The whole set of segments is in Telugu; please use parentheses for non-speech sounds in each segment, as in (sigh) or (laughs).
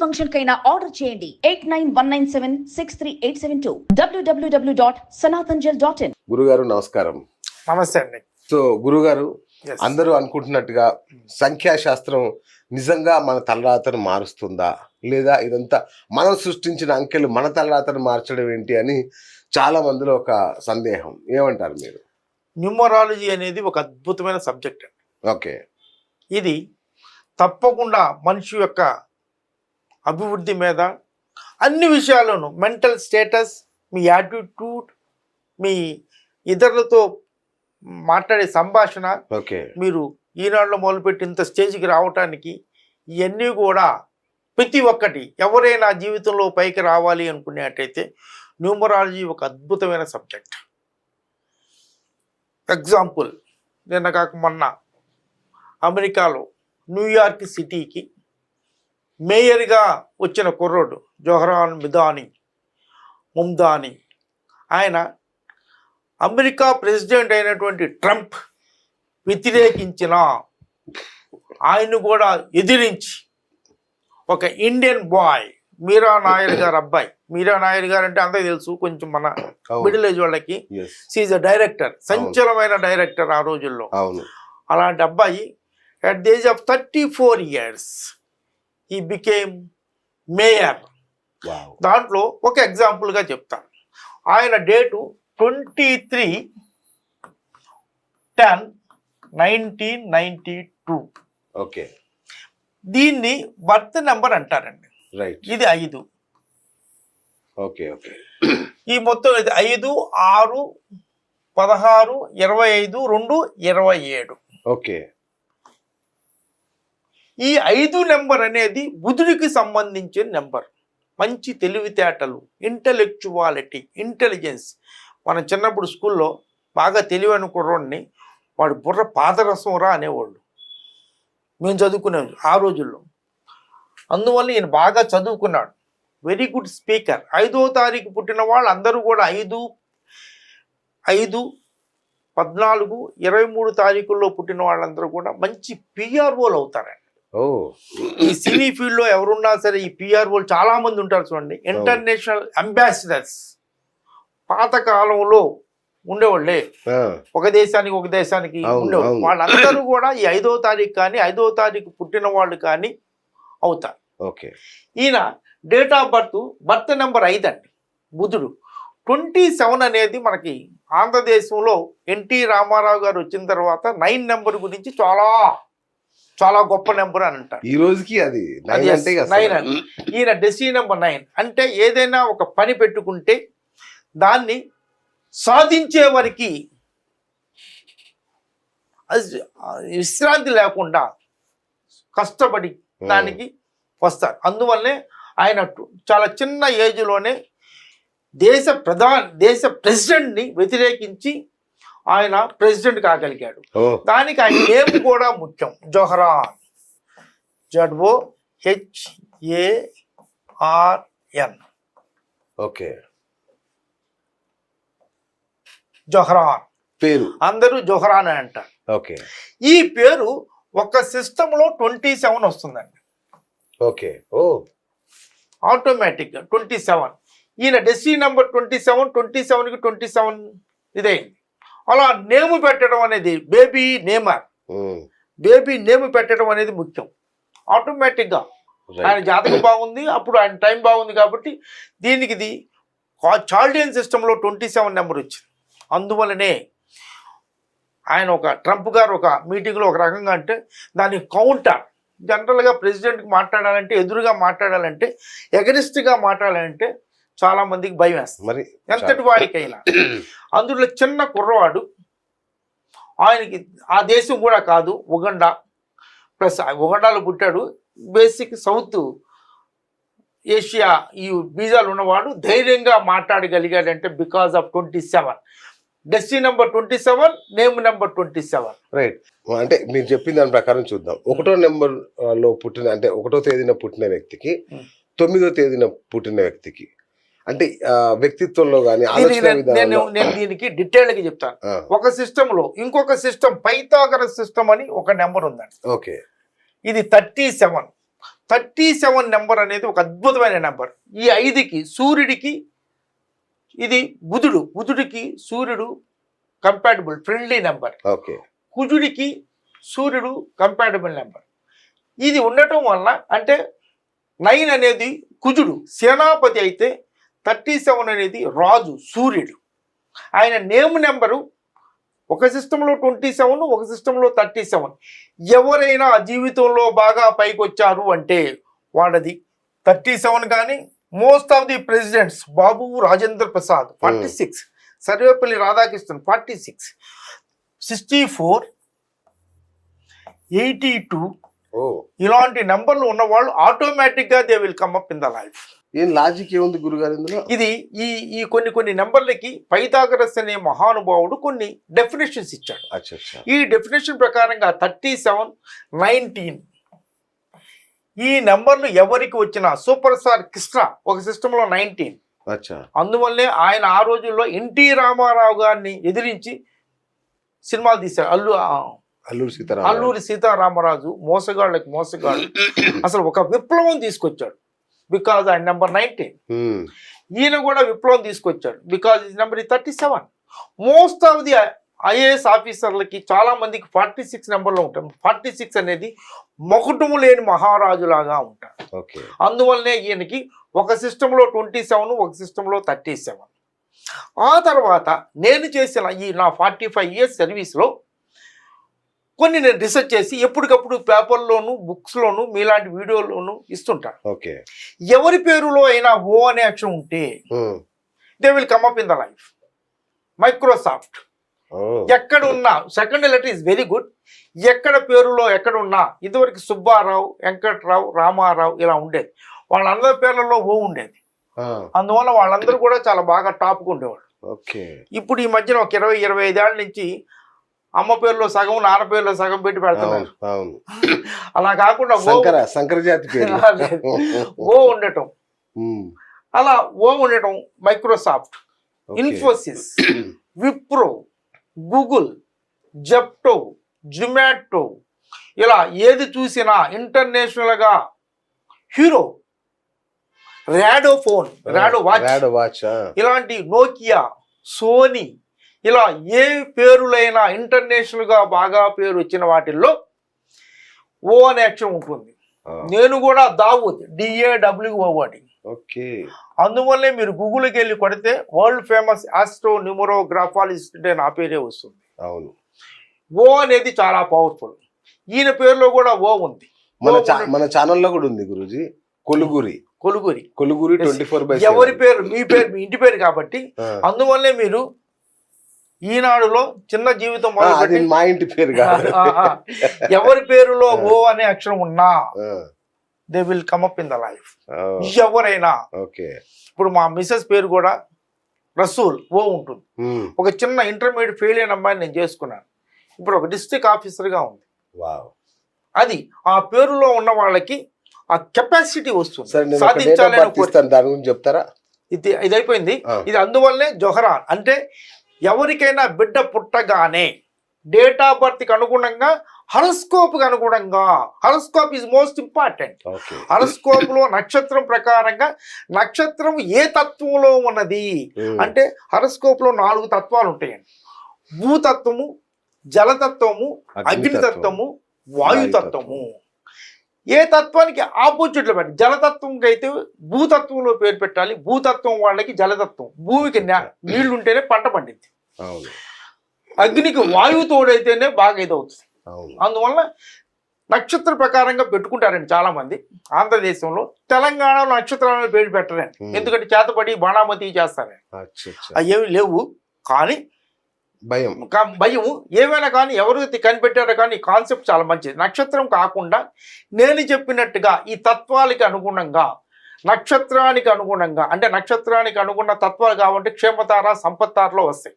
ఫంక్షన్ కైనా ఆర్డర్ చేయండి. Eight nine one nine seven six three eight seven two. WWW dot సనాతన్జల్ dot in. గురుగారు నమస్కారం. నమస్తే అండి. సో గురుగారు. అందరూ అనుకుంటున్నట్టుగా సంఖ్యాశాస్త్రం నిజంగా మన తలరాతను మారుస్తుందా? లేదా ఇదంతా మనం సృష్టించిన అంకెలు మన తలరాతను మార్చడం ఏంటి అని చాలా మందిలో ఒక సందేహం. ఏమంటారు మీరు? న్యూమరాలజీ అనేది ఒక అద్భుతమైన సబ్జెక్ట్ అండి. ఓకే. ఇది తప్పకుండా మనిషి యొక్క అభివృద్ధి మీద అన్ని విషయాల్లోనూ మెంటల్ స్టేటస్ మీ యాటిట్యూడ్ మీ ఇతరులతో మాట్లాడే సంభాషణ ఓకే. మీరు ఈనాడులో మొదలుపెట్టి ఇంత స్టేజ్కి రావటానికి ఇవన్నీ కూడా ప్రతి ఒక్కటి ఎవరైనా జీవితంలో పైకి రావాలి అనుకునేటైతే న్యూమరాలజీ ఒక అద్భుతమైన సబ్జెక్ట్. ఎగ్జాంపుల్ నిన్న కాక మొన్న అమెరికాలో న్యూయార్క్ సిటీకి మేయర్గా వచ్చిన కుర్రోడు జోహరాన్ మిదాని. ముమ్దాని ఆయన అమెరికా ప్రెసిడెంట్ అయినటువంటి ట్రంప్ వ్యతిరేకించిన ఆయన్ను కూడా ఎదిరించి ఒక ఇండియన్ బాయ్ మీరా నాయర్ గారు అబ్బాయి. మీరా నాయర్ గారు అంటే అందరికీ తెలుసు కొంచెం మన మిడిల్ ఏజ్ వాళ్ళకి. సీజ్ అ డైరెక్టర్ సంచలమైన డైరెక్టర్ ఆ రోజుల్లో. అలాంటి అబ్బాయి at the age of thirty four years ఈ బికేమ్ మేయర్ దాంట్లో ఒక ఎగ్జాంపుల్గా చెప్తాను. ఆయన date twenty three ten nineteen ninety two. Okay. దీన్ని బర్త్ నెంబర్ అంటారండి. రైట్ ఇది ఐదు. Okay okay. ఈ మొత్తం ఇది ఐదు ఆరు పదహారు ఇరవై ఐదు రెండు ఇరవై ఏడు. ఓకే. ఈ ఐదు నెంబర్ అనేది బుధుడికి సంబంధించిన నెంబర్. మంచి తెలివితేటలు ఇంటలెక్చువాలిటీ ఇంటెలిజెన్స్ మన చిన్నప్పుడు స్కూల్లో బాగా తెలివైన కుర్రోడిని వాడు బుర్ర పాదరసం రా అనేవాళ్ళు. మేము చదువుకునేది ఆ రోజుల్లో. అందువల్ల ఈయన బాగా చదువుకున్నాడు. వెరీ గుడ్ స్పీకర్ ఐదో తారీఖు పుట్టిన వాళ్ళు అందరూ కూడా ఐదు ఐదు పద్నాలుగు ఇరవై మూడు తారీఖుల్లో పుట్టిన వాళ్ళందరూ కూడా మంచి పిఆర్ఓలు అవుతారండి ఓ. ఈ సినీ ఫీల్డ్లో ఎవరున్నా సరే ఈ పిఆర్ఓలు చాలా మంది ఉంటారు చూడండి. International ambassadors. పాత కాలంలో ఉండేవాళ్ళే. ఒక దేశానికి ఒక దేశానికి ఉండేవాళ్ళు. వాళ్ళందరూ కూడా ఈ ఐదో తారీఖు కానీ ఐదో తారీఖు పుట్టిన వాళ్ళు కానీ అవుతారు. ఓకే. ఈయన date of birth birth number ఐదు అండి బుధుడు. ట్వంటీ సెవెన్ అనేది మనకి ఆంధ్రదేశంలో ఎన్టీ రామారావు గారు వచ్చిన తర్వాత నైన్ నెంబర్ గురించి చాలా చాలా గొప్ప నెంబర్ అని అంటారు. ఈ రోజుకి అది నైన్ అని. ఈయన డెసి నెంబర్ నైన్ అంటే ఏదైనా ఒక పని పెట్టుకుంటే దాన్ని సాధించే వరకు విశ్రాంతి లేకుండా కష్టపడి దానికి వస్తారు. అందువల్లనే ఆయన చాలా చిన్న ఏజ్లోనే దేశ ప్రధాన దేశ ప్రెసిడెంట్ని వ్యతిరేకించి ఆయన ప్రెసిడెంట్ కాగలిగాడు. దానికి ఆయన నేమ్ కూడా ముఖ్యం. Zohran Z O H A R N. Okay. Zohran పేరు. అందరూ జొహరాన్ అని అంటారు. ఓకే. ఈ పేరు ఒక సిస్టంలో ట్వంటీ సెవెన్ వస్తుందండి. ఓకే. ఓ. ఆటోమేటిక్గా ట్వంటీ సెవెన్. ఈయన destiny number twenty seven twenty సెవెన్కి ట్వంటీ సెవెన్ ఇదైంది. అలా నేము పెట్టడం అనేది బేబీ నేమర్. బేబీ నేమ్ పెట్టడం అనేది ముఖ్యం. ఆటోమేటిక్గా ఆయన జాతకం బాగుంది అప్పుడు ఆయన టైం బాగుంది కాబట్టి దీనికి ఇది చాల్డియన్ సిస్టంలో ట్వంటీ సెవెన్ నెంబర్ వచ్చింది. అందువలనే ఆయన ఒక ట్రంప్ గారు ఒక మీటింగ్లో ఒక రకంగా అంటే దానికి కౌంటర్ జనరల్గా ప్రెసిడెంట్కి మాట్లాడాలంటే ఎదురుగా మాట్లాడాలంటే ఎగరిస్ట్గా మాట్లాడాలంటే చాలా మందికి భయం వేస్తుంది. మరి ఎంతటి వాడికైనా అందులో చిన్న కుర్రవాడు ఆయనకి ఆ దేశం కూడా కాదు ఉగండా. ప్లస్ ఉగండాలో పుట్టాడు. బేసిక్ సౌత్ ఏషియా ఈ బీజాలు ఉన్నవాడు ధైర్యంగా మాట్లాడగలిగాడంటే because of twenty seven. Destiny number twenty seven name number twenty seven. Right. అంటే మీరు చెప్పిన దాని ప్రకారం చూద్దాం. ఒకటో నెంబర్ ఆ, లో పుట్టిన అంటే ఒకటో తేదీన పుట్టిన వ్యక్తికి. తొమ్మిదో తేదీన పుట్టిన వ్యక్తికి అంటే వ్యక్తిత్వంలో కానీ నేను- నేను దీనికి డీటెయిల్గా చెప్తాను. ఒక సిస్టంలో ఇంకొక సిస్టమ్ పైథాగరస్ సిస్టమ్ అని ఒక నెంబర్ ఉందండి. ఓకే. ఇది thirty seven thirty seven number అనేది ఒక అద్భుతమైన నెంబర్ ఈ ఐదుకి సూర్యుడికి ఇది బుధుడు. బుధుడికి సూర్యుడు కంపాటబుల్ ఫ్రెండ్లీ నెంబర్ ఓకే. కుజుడికి సూర్యుడు కంపాటబుల్ నెంబర్ ఇది ఉండటం వల్ల అంటే నైన్ అనేది కుజుడు. సేనాపతి అయితే థర్టీ సెవెన్ అనేది రాజు సూర్యుడు. ఆయన నేమ్ నెంబరు ఒక సిస్టంలో ట్వంటీ సెవెన్ ఒక సిస్టంలో థర్టీ సెవెన్. ఎవరైనా జీవితంలో బాగా పైకి వచ్చారు అంటే వాళ్ళది థర్టీ సెవెన్ కానీ most of the presidents Babu Rajendra Prasad forty six. Sarvepalli Radhakrishnan forty six. Sixty four eighty two. ఓ. ఇలాంటి నెంబర్లు ఉన్న వాళ్ళు ఆటోమేటిక్గా they will come up in the life. ఏం లాజిక్ ఏముంది గురుగారు ఇందులో? ఇది ఈ ఈ కొన్ని కొన్ని నెంబర్లకి పైథాగరస్ అనే మహానుభావుడు కొన్ని డెఫినేషన్స్ ఇచ్చాడు. ఈ డెఫినేషన్ ప్రకారంగా థర్టీ సెవెన్ నైన్టీన్ ఈ నెంబర్లు ఎవరికి వచ్చినా సూపర్ స్టార్ కృష్ణ ఒక సిస్టంలో నైన్టీన్ అందువల్లే ఆయన ఆ రోజుల్లో ఎన్టీ రామారావు గారిని ఎదిరించి సినిమాలు తీశారు. అల్లు అల్లూరు సీతారామ అల్లూరి సీతారామరాజు మోసగాళ్ళకి మోసగాళ్ళు. అసలు ఒక విప్లవం తీసుకొచ్చాడు. బికాజ్ ఆయన నెంబర్ నైన్టీన్ ఈయన కూడా విప్లవం తీసుకొచ్చాడు బికాజ్ ఇది number thirty seven most of the IAS ఆఫీసర్లకి చాలా మందికి ఫార్టీ సిక్స్ నెంబర్లో ఉంటారు. ఫార్టీ సిక్స్ అనేది మొకటము లేని మహారాజులాగా ఉంటారు. అందువల్లనే ఈయనకి ఒక సిస్టంలో ట్వంటీ సెవెన్ ఒక సిస్టంలో థర్టీ సెవెన్ ఆ తర్వాత నేను చేసిన ఈ నా ఫార్టీ ఫైవ్ ఇయర్స్ సర్వీస్లో కొన్ని నేను రీసెర్చ్ చేసి ఎప్పటికప్పుడు పేపర్లోను బుక్స్లోను మీలాంటి వీడియోలోను ఇస్తుంటాను. ఓకే. ఎవరి పేరులో అయినా ఓ అనే అక్షరం ఉంటే they will come up in the life Microsoft ఎక్కడ ఉన్నా second letter is very good ఎక్కడ పేరులో ఎక్కడ ఉన్నా ఇదివరకు సుబ్బారావు వెంకట్రావు రామారావు ఇలా ఉండేది. వాళ్ళందరి పేర్లలో ఓ ఉండేది. అందువల్ల వాళ్ళందరూ కూడా చాలా బాగా టాప్గా ఉండేవాళ్ళు. ఓకే. ఇప్పుడు ఈ మధ్యన ఒక ఇరవై ఇరవై ఐదేళ్ళ నుంచి అమ్మ పేరులో సగం నాన్న పేరులో సగం పెట్టి పెడుతున్నారు. అవును అలా కాకుండా శంకర శంకర జాతి పేరు. లేదు. ఓ ఉండటం. అలా ఓ ఉండటం మైక్రోసాఫ్ట్. ఇన్ఫోసిస్ విప్రో గూగుల్ జెప్టో జొమాటో. ఇలా ఏది చూసినా ఇంటర్నేషనల్గా. Hero Rado phone Rado watch ఇలాంటి నోకియా సోనీ ఇలా ఏ పేరులైనా ఇంటర్నేషనల్గా బాగా పేరు వచ్చిన వాటిల్లో ఓ అనే అక్షరం ఉంటుంది. నేను కూడా దావూద్ డిఏడబ్ల్యూ వాడి ఓకే. అందువల్లే మీరు గూగుల్కి వెళ్ళి కొడితే వరల్డ్ ఫేమస్ ఆస్ట్రో న్యూమరోగ్రాఫాలజిస్ట్ అంటే నా పేరే వస్తుంది. అవును. ఓ అనేది చాలా పవర్ఫుల్. ఈయన పేరులో కూడా ఓ ఉంది. మన. మన ఛానల్లో కూడా ఉంది గురుజీ. కొలుగురి. కొలుగురి. కొలుగురి ట్వంటీ ఫోర్ ఎవరి పేరు మీ పేరు మీ ఇంటి పేరు కాబట్టి అందువల్లే మీరు ఈనాడులో చిన్న జీవితం మా ఇంటి పేరు. (laughs) ఎవరి పేరులో ఓ అనే అక్షరం ఉన్నా they will come up in the life ఎవరైనా. ఓకే. ఇప్పుడు మా మిస్సెస్ పేరు కూడా రసూల్ ఓ ఉంటుంది. ఒక చిన్న ఇంటర్మీడియట్ ఫెయిల్ అయిన అమ్మాయిని నేను చేసుకున్నాను. ఇప్పుడు ఒక డిస్ట్రిక్ట్ ఆఫీసర్గా ఉంది. వావ్. అది ఆ పేరులో ఉన్న వాళ్ళకి ఆ కెపాసిటీ వస్తుంది. సాధించాలని దాని గురించి చెప్తారా? ఇది ఇది అయిపోయింది. ఇది అందువల్లనే జొహరాన్ అంటే ఎవరికైనా బిడ్డ పుట్టగానే డేట్ ఆఫ్ బర్త్కి అనుగుణంగా హరస్కోప్కి అనుగుణంగా horoscope is most important okay. హరస్కోప్లో నక్షత్రం ప్రకారంగా నక్షత్రం ఏ తత్వంలో ఉన్నది? అంటే హరస్కోప్లో నాలుగు తత్వాలు ఉంటాయండి. భూతత్వము జలతత్వము అగ్నితత్వము వాయుతత్వము. ఏ తత్వానికి ఆపోజిట్లో పెట్టాలి జలతత్వంకి అయితే భూతత్వంలో పేరు పెట్టాలి. భూతత్వం వాళ్ళకి జలతత్వం. భూమికి నీళ్ళు ఉంటేనే పంట పండింది. అగ్నికి వాయువు తోడైతేనే బాగా ఇదవుతుంది. అందువల్ల నక్షత్ర ప్రకారంగా పెట్టుకుంటారండి చాలా మంది ఆంధ్రదేశంలో తెలంగాణలో నక్షత్రాలను పేరు పెట్టరండి. ఎందుకంటే చేతపడి బాణామతి చేస్తారండి. అవి లేవు. కానీ భయం. భయం. ఏమైనా కానీ ఎవరు కనిపెట్టారో కానీ ఈ కాన్సెప్ట్ చాలా మంచిది. నక్షత్రం కాకుండా నేను చెప్పినట్టుగా ఈ తత్వాలకి అనుగుణంగా నక్షత్రానికి అనుగుణంగా అంటే నక్షత్రానికి అనుగుణ తత్వాలు కావాలంటే క్షేమతార సంపత్తారలో వస్తాయి.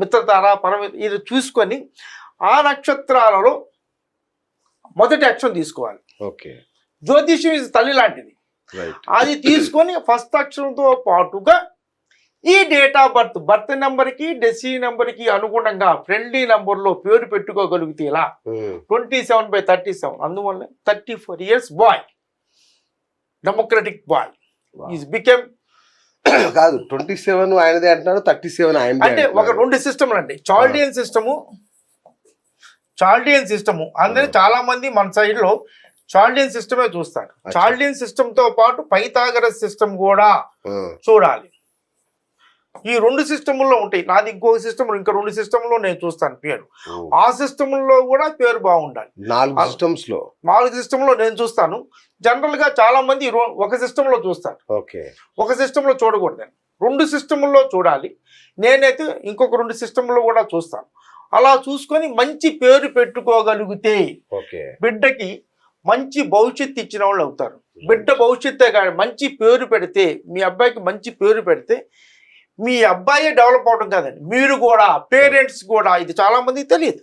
మిత్రతార పరమి ఇది చూసుకొని ఆ నక్షత్రాలలో మొదటి అక్షరం తీసుకోవాలి. ఓకే. జ్యోతిష్యం ఇది తల్లి లాంటిది. అది తీసుకొని ఫస్ట్ అక్షరంతో పాటుగా ఈ డేట్ ఆఫ్ బర్త్ బర్త్ నెంబర్కి డెసి నెంబర్కి అనుగుణంగా ఫ్రెండ్లీ నెంబర్లో పేరు పెట్టుకోగలిగితే ఇలా twenty seven by thirty seven అందువల్ల thirty four years boy democratic boy. Is became కాదు ట్వంటీ సెవెన్ ఆయనదే అంటున్నాడు థర్టీ సెవెన్ ఆయన అంటే ఒక రెండు సిస్టమ్లు అండి. చాల్డియన్ సిస్టము చాల్డియన్ సిస్టము అందరూ చాలా మంది మన సైడ్లో చాల్డియన్ సిస్టమే చూస్తారు. చాల్డియన్ సిస్టమ్తో పాటు పైథాగరస్ సిస్టమ్ కూడా చూడాలి. ఈ రెండు సిస్టముల్లో ఉంటాయి. నాది ఇంకొక సిస్టమ్ ఇంకా రెండు సిస్టంలో నేను చూస్తాను పేరు. ఆ సిస్టంలో కూడా పేరు బాగుండాలి. నాలుగు సిస్టమ్స్లో నాలుగు సిస్టంలో నేను చూస్తాను. జనరల్గా చాలా మంది ఒక సిస్టంలో చూస్తారు. ఓకే. ఒక సిస్టంలో చూడకూడదు రెండు సిస్టంలో చూడాలి. నేనైతే ఇంకొక రెండు సిస్టంలో కూడా చూస్తాను. అలా చూసుకొని మంచి పేరు పెట్టుకోగలిగితే ఓకే. బిడ్డకి మంచి భవిష్యత్తు ఇచ్చిన వాళ్ళు అవుతారు. బిడ్డ భవిష్యత్తే కాదు మంచి పేరు పెడితే మీ అబ్బాయికి మంచి పేరు పెడితే మీ అబ్బాయే డెవలప్ అవడం కాదండి. మీరు కూడా పేరెంట్స్ కూడా ఇది చాలా మందికి తెలియదు.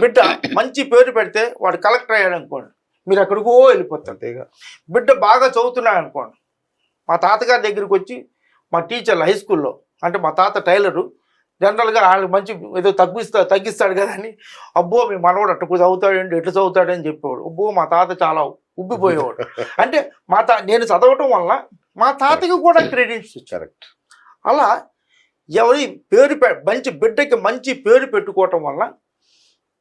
బిడ్డ మంచి పేరు పెడితే వాడు కలెక్టర్ అయ్యాడు అనుకోండి. మీరు ఎక్కడికో వెళ్ళిపోతారు. బిడ్డ బాగా చదువుతున్నాడు అనుకోండి. మా తాతగారి దగ్గరికి వచ్చి మా టీచర్లు హై స్కూల్లో అంటే మా తాత టైలరు జనరల్గా వాళ్ళకి మంచి ఏదో తగ్గిస్తా తగ్గిస్తాడు కదా అని అబ్బో మీ మనవాడు అట్టు చదువుతాడండి ఎట్లా చదువుతాడని చెప్పేవాడు. అబ్బో మా తాత చాలా ఉబ్బిపోయేవాడు. (laughs) అంటే మా తా నేను చదవటం వల్ల మా తాతకి కూడా క్రెడిట్స్ కరెక్ట్. అలా ఎవరి పేరు మంచి బిడ్డకి మంచి పేరు పెట్టుకోవటం వల్ల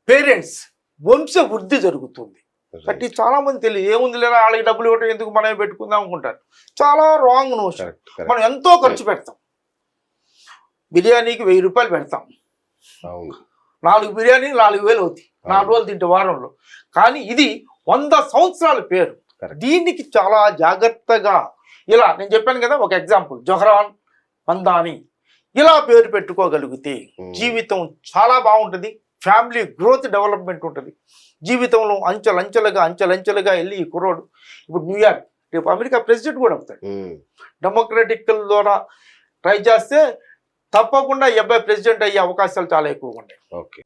పేరెంట్స్ వంశ వృద్ధి జరుగుతుంది. బట్ ఇది చాలా మంది తెలియదు ఏముంది లేదా వాళ్ళకి డబ్బులు ఇవ్వటం ఎందుకు మనమే పెట్టుకుందాం? అనుకుంటారు. చాలా రాంగ్ నోషన్ మనం ఎంతో ఖర్చు పెడతాం. బిర్యానీకి వెయ్యి రూపాయలు పెడతాం. నాలుగు బిర్యానీ నాలుగు వేలు అవుతాయి. నాలుగు రోజులు తింటే వారంలో. కానీ ఇది వంద సంవత్సరాల పేరు. దీనికి చాలా జాగ్రత్తగా ఇలా నేను చెప్పాను కదా ఒక ఎగ్జాంపుల్ జొహరాన్ మందాని ఇలా పేరు పెట్టుకోగలిగితే. జీవితం చాలా బాగుంటుంది. ఫ్యామిలీ గ్రోత్ డెవలప్మెంట్ ఉంటుంది. జీవితంలో అంచెలంచెలుగా అంచెలంచెలుగా వెళ్ళి ఈ కుర్రోడు ఇప్పుడు న్యూయార్క్ రేపు అమెరికా ప్రెసిడెంట్ కూడా అవుతాడు. డెమోక్రటిక్ ద్వారా ట్రై చేస్తే తప్పకుండా ఈ అబ్బాయి ప్రెసిడెంట్ అయ్యే అవకాశాలు చాలా ఎక్కువగా ఉంటాయి ఓకే.